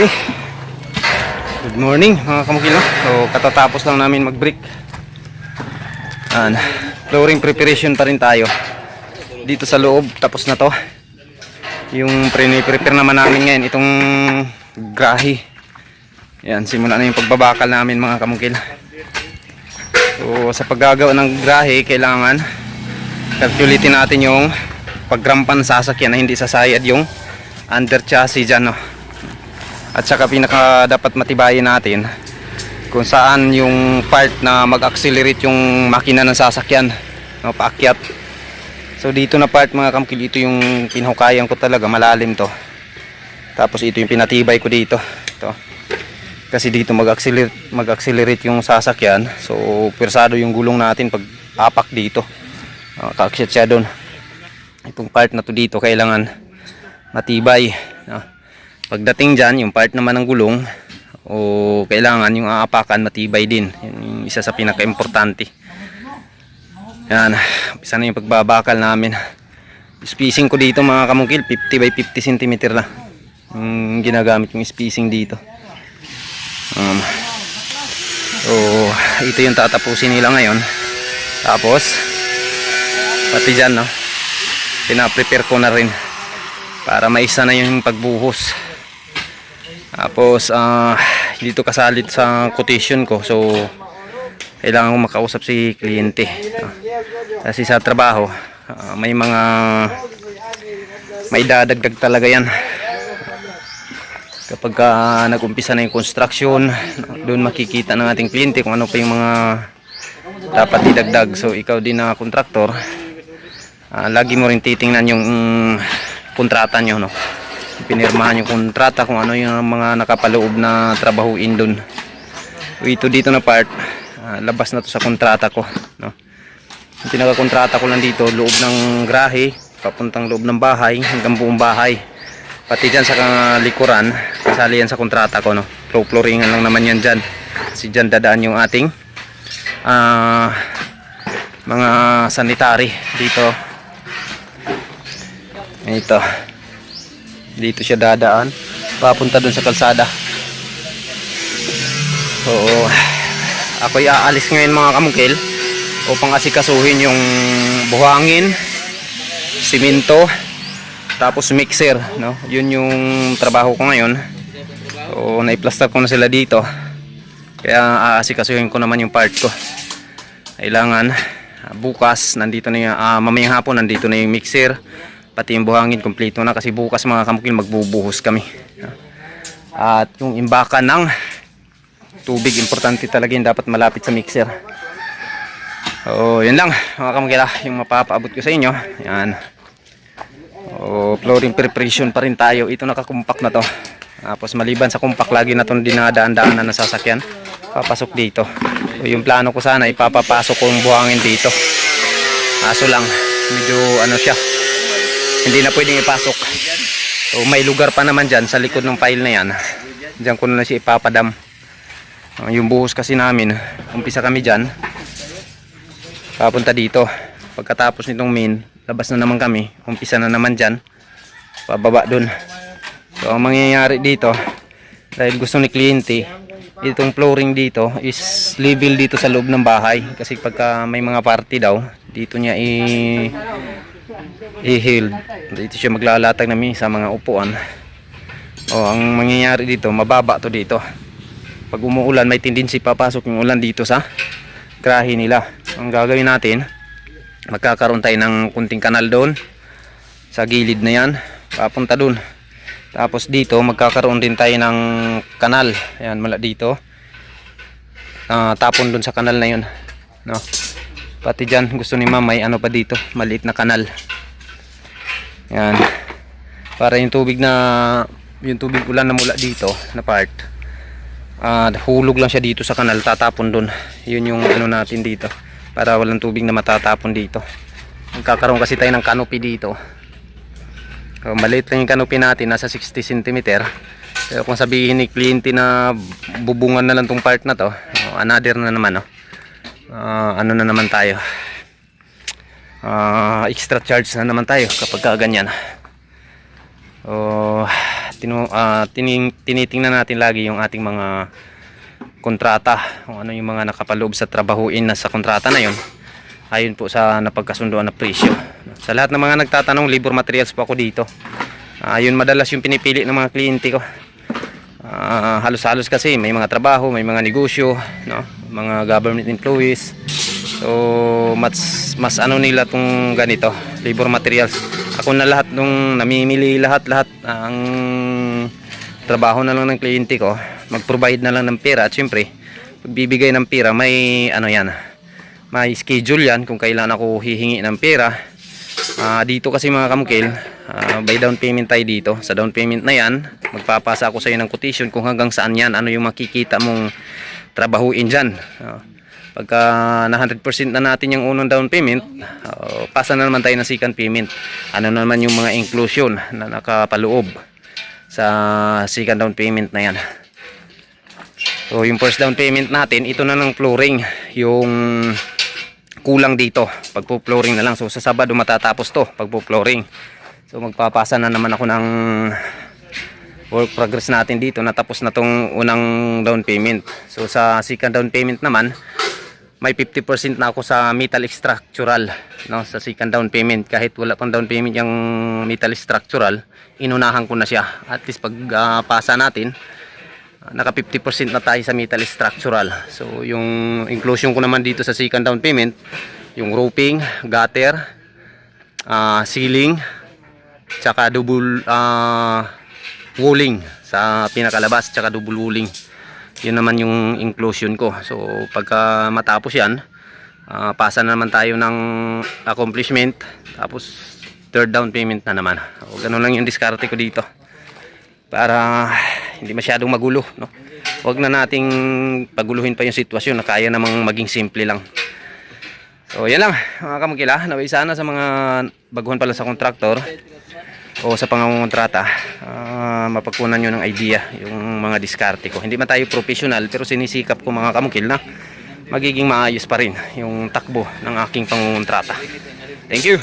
Okay. Good morning mga kamukil. No? So katatapos lang namin mag-break. Yan. Flooring preparation pa rin tayo. Dito sa loob tapos na to. Yung pre-prepare naman namin ngayon itong grahe. Yan, simula na yung pagbabakal namin mga kamukil. So sa paggagawa ng grahe kailangan calculatein natin yung pagrampan sa sasakyan na hindi sasayad yung under chassis dyan no. At saka pinaka dapat matibayin natin kung saan yung part na mag-accelerate yung makina ng sasakyan no, paakyat. So dito na part mga kamkil ito yung pinhukayan ko talaga malalim to. Tapos ito yung pinatibay ko dito. Ito. Kasi dito mag-accelerate mag-accelerate yung sasakyan. So persado yung gulong natin pag apak dito. Kaakyat siya doon. Itong part na to dito kailangan matibay. No? Pagdating dyan, yung part naman ng gulong, o kailangan yung aapakan matibay din. Yan yung isa sa pinaka-importante. Yan, umpisa na yung pagbabakal namin. Spacing ko dito mga kamungkil, 50 by 50 cm na. Yung ginagamit yung spacing dito. Um, so, ito yung tatapusin nila ngayon. Tapos, pati dyan, no? Pina-prepare ko na rin para maisa na yung pagbuhos. Tapos, ah, dito kasalit sa quotation ko. So, kailangan ko makausap si kliyente. Ah, kasi sa trabaho, ah, may mga may dadagdag talaga yan. Kapag ah, nag-umpisa na yung construction, doon makikita ng ating kliyente kung ano pa yung mga dapat idagdag. So, ikaw din na kontraktor, ah, lagi mo rin titingnan yung mm, kontrata nyo, no? Pinirmahan yung kontrata kung ano yung mga nakapaloob na trabahuin dun. Ito dito na part ah, labas na to sa kontrata ko no? yung pinakakontrata ko lang dito loob ng grahe papuntang loob ng bahay hanggang buong bahay. Pati dyan sa likuran kasali yan sa kontrata ko no? floor flooringan lang naman yan dyan. Kasi dyan dadaan yung ating ah, mga sanitary dito. Ito dito siya dadaan. Papunta dun sa kalsada. Oo. Ako'y aalis ngayon mga kamukil upang asikasuhin yung buhangin simento tapos mixer no? Yun yung trabaho ko ngayon. So naiplaster ko na sila dito. Kaya aasikasuhin ko naman yung part ko. Kailangan ah, bukas nandito na yung ah, mamayang hapon nandito na yung mixer pati yung buhangin kompleto na. Kasi bukas mga kamukil magbubuhos kami. At yung imbakan ng tubig importante talaga yun. Dapat malapit sa mixer. Oh yun lang mga kamukil ah, yung mapapaabot ko sa inyo yan. Oh, flooring preparation pa rin tayo. Ito nakakumpak na to. Tapos maliban sa kumpak lagi na itong dinadaan-daanan ng sasakyan papasok dito. So, yung plano ko sana ipapapasok ko yung buhangin dito. Aso lang medyo ano siya hindi na pwedeng ipasok. So may lugar pa naman dyan sa likod ng file na yan. Dyan ko na lang siya ipapadam. Uh, yung buhos kasi namin umpisa kami dyan. Papunta dito. Pagkatapos nitong main labas na naman kami. Umpisa na naman dyan. Pababa dun. So ang mangyayari dito dahil gusto ni kliyente itong flooring dito is level dito sa loob ng bahay. Kasi pagka may mga party daw dito niya i i-healed. Dito siya maglalatag namin sa mga upuan. O, ang mangyayari dito, mababa to dito. Pag umuulan, may tendency papasok yung ulan dito sa grahe nila. Ang gagawin natin, magkakaroon tayo ng kunting kanal doon. Sa gilid na yan, papunta doon. Tapos dito, magkakaroon din tayo ng kanal. Ayan, mala dito. Ah, tapon doon sa kanal na yun. No? Pati dyan, gusto ni mama, may ano pa dito, maliit na kanal. Yan. Para yung tubig na yung tubig ulan na mula dito na part. ah hulog lang siya dito sa kanal, tatapon doon. Yun yung ano natin dito para walang tubig na matatapon dito. Magkakaroon kasi tayo ng canopy dito. So, maliit lang yung canopy natin, nasa 60 cm. Pero kung sabihin ni kliyente na bubungan na lang tong part na to, oh, another na naman, no? Ah, ano na naman tayo ah extra charge na naman tayo kapag ka ganyan oh, tinu, ah, tining, tinitingnan natin lagi yung ating mga kontrata, kung ano yung mga nakapaloob sa trabahuin na sa kontrata na yon. Ayon po sa napagkasunduan na presyo. Sa lahat ng mga nagtatanong, labor materials po ako dito. Ayun madalas yung pinipili ng mga kliyente ko. Halos-halos kasi may mga trabaho, may mga negosyo, no? Mga government employees. So, mas mas ano nila tong ganito, labor materials. Ako na lahat nung namimili lahat-lahat ang trabaho na lang ng kliyente ko, mag-provide na lang ng pera at syempre, pagbibigay ng pera may ano yan, may schedule yan kung kailan ako hihingi ng pera. Ah, dito kasi mga kamukil, ah, by down payment tayo dito. Sa down payment na yan, magpapasa ako sa iyo ng quotation kung hanggang saan yan, ano yung makikita mong trabahuin dyan. Ah, pagka na 100% na natin yung unang down payment, ah, pasa na naman tayo ng second payment. Ano naman yung mga inclusion na nakapaloob sa second down payment na yan. So yung first down payment natin, ito na ng flooring, yung kulang dito. Pagpo-flooring na lang. So sa Sabado matatapos to, pagpo-flooring. So magpapasa na naman ako ng work progress natin dito. Natapos na tong unang down payment. So sa second down payment naman, may 50% na ako sa metal structural no sa second down payment kahit wala pang down payment yung metal structural inunahan ko na siya at least pag ah, pasa natin naka 50% na tayo sa metal structural so yung inclusion ko naman dito sa second down payment yung roofing, gutter ah, ceiling tsaka double ah, walling sa pinakalabas tsaka double walling yun naman yung inclusion ko. So pagka matapos yan ah, pasa na naman tayo ng accomplishment. Tapos third down payment na naman. O, ganun lang yung diskarte ko dito. Para hindi masyadong magulo no? huwag na nating paguluhin pa yung sitwasyon na kaya namang maging simple lang. So yan lang mga kamukila. Naway sana sa mga baguhan pala sa kontraktor o sa pangangontrata ah, mapagkunan nyo ng idea yung mga diskarte ko. Hindi man tayo professional pero sinisikap ko mga kamukil na magiging maayos pa rin yung takbo ng aking pangungontrata thank you